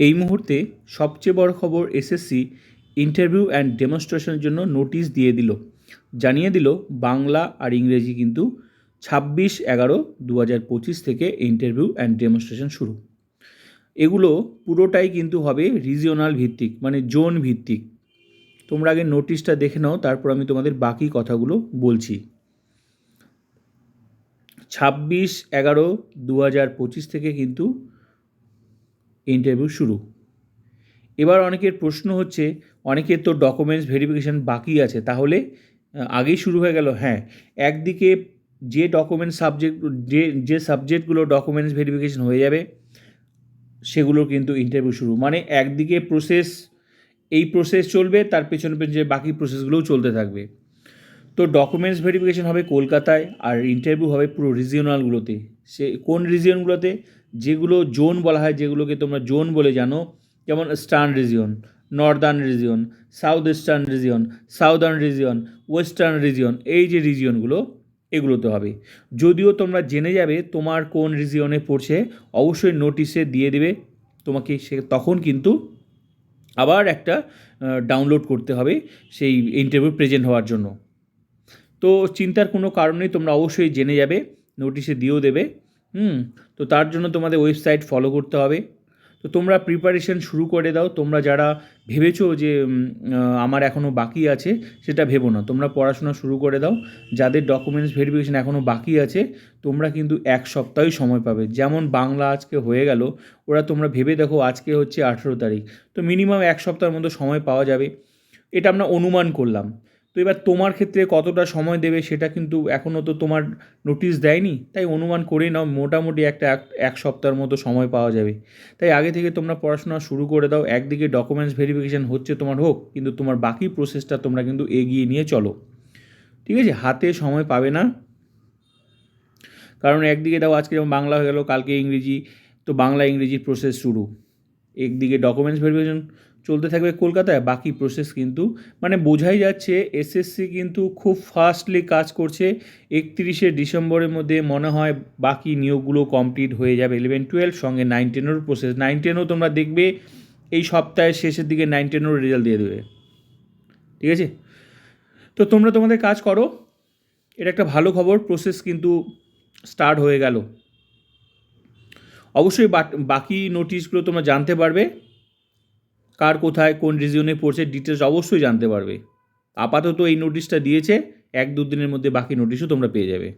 এই মুহূর্তে সবচেয়ে বড় খবর এসএসসি ইন্টারভিউ অ্যান্ড ডেমনস্ট্রেশনের জন্য নোটিশ দিয়ে দিল। জানিয়ে দিল, বাংলা আর ইংরেজি কিন্তু ছাব্বিশ এগারো দু হাজার পঁচিশ থেকে ইন্টারভিউ অ্যান্ড ডেমনস্ট্রেশন শুরু। এগুলো পুরোটাই কিন্তু হবে রিজিওনাল ভিত্তিক মানে জোন ভিত্তিক। তোমরা আগে নোটিশটা দেখে নাও, তারপর আমি তোমাদের বাকি কথাগুলো বলছি। ছাব্বিশ এগারো দু হাজার পঁচিশ থেকে কিন্তু ইন্টারভিউ শুরু। এবার অনেকের প্রশ্ন হচ্ছে, অনেকের তো ডকুমেন্টস ভেরিফিকেশান বাকি আছে, তাহলে আগেই শুরু হয়ে গেল? হ্যাঁ একদিকে যে ডকুমেন্ট সাবজেক্ট যে যে সাবজেক্টগুলো ডকুমেন্টস ভেরিফিকেশান হয়ে যাবে, সেগুলোর কিন্তু ইন্টারভিউ শুরু। মানে একদিকে প্রসেস এই প্রসেস চলবে, তার পেছনে পেছনে বাকি প্রসেসগুলোও চলতে থাকবে। তো ডকুমেন্টস ভেরিফিকেশন হবে কলকাতায় আর ইন্টারভিউ হবে পুরো রিজিওনালগুলোতে সে কোন রিজিয়নগুলোতে যেগুলো জোন বলা হয়, যেগুলোকে তোমরা জোন বলে জানো, যেমন eastern region northern region south eastern region southern region western region এই যে রিজিয়নগুলো এগুলোতে হবে। যদিও তোমরা জেনে যাবে তোমার কোন রিজিয়নে পড়ছে, অবশ্যই নোটিশে দিয়ে দেবে। তোমাকে সে তখন কিন্তু আবার একটা ডাউনলোড করতে হবে সেই ইন্টারভিউ প্রেজেন্ট হওয়ার জন্য। তো চিন্তার কোনো কারণ নেই, তোমরা অবশ্যই জেনে যাবে নোটিশে দিয়েও দেবে, হুম? তো তার জন্য তোমাদের ওয়েবসাইট ফলো করতে হবে। তো তোমরা প্রিপারেশন শুরু করে দাও, তোমরা যারা ভেবেছো যে আমার এখনও বাকি আছে, সেটা ভেবো না। তোমরা পড়াশোনা শুরু করে দাও, যাদের ডকুমেন্টস ভেরিফিকেশন এখনও বাকি আছে, তোমরা কিন্তু এক সপ্তাহই সময় পাবে। যেমন বাংলা আজকে হয়ে গেল, ওরা তোমরা ভেবে দেখো আজকে হচ্ছে আঠেরো তারিখ। তো মিনিমাম এক সপ্তাহের মতো সময় পাওয়া যাবে। এটা আমরা অনুমান করলাম। তো এবার তোমার ক্ষেত্রে কতটা সময় দেবে সেটা কিন্তু এখনও তো তোমার নোটিশ দেয়নি, তাই অনুমান করে নাও, মোটামুটি একটা এক এক সপ্তাহের মতো সময় পাওয়া যাবে। তাই আগে থেকে তোমরা পড়াশোনা শুরু করে দাও, একদিকে ডকুমেন্টস ভেরিফিকেশান হচ্ছে তোমার হোক, কিন্তু তোমার বাকি প্রসেসটা তোমরা কিন্তু এগিয়ে নিয়ে চলো। ঠিক আছে? হাতে সময় পাবে না। কারণ একদিকে দাও আজকে যেমন বাংলা হয়ে গেল, কালকে ইংরেজি, তো বাংলা ইংরেজির প্রসেস শুরু। একদিকে ডকুমেন্টস ভেরিফিকেশন চলতে থাকবে কলকাতায়, বাকি প্রসেস কিন্তু মানে বোঝাই যাচ্ছে এসএসসি কিন্তু খুব ফাস্টলি কাজ করছে। একত্রিশে ডিসেম্বরের মধ্যে মনে হয় বাকি নিয়োগগুলো কমপ্লিট হয়ে যাবে ইলেভেন টুয়েলভ সঙ্গে নাইন টেনেরও প্রসেস নাইন টেনও তোমরা দেখবে এই সপ্তাহের শেষের দিকে নাইন টেনেরও রেজাল্ট দিয়ে দেবে। ঠিক আছে? তো তোমরা তোমাদের কাজ করো। এটা একটা ভালো খবর প্রসেস কিন্তু স্টার্ট হয়ে গেল। অবশ্যই বাকি নোটিশগুলো তোমরা জানতে পারবে। কার কোথায়, কোন রিজিয়নে পড়ছে ডিটেলস অবশ্যই জানতে পারবে। আপাতত এই নোটিশটা দিয়েছে, এক দু দিনের মধ্যে বাকি নোটিশও তোমরা পেয়ে যাবে।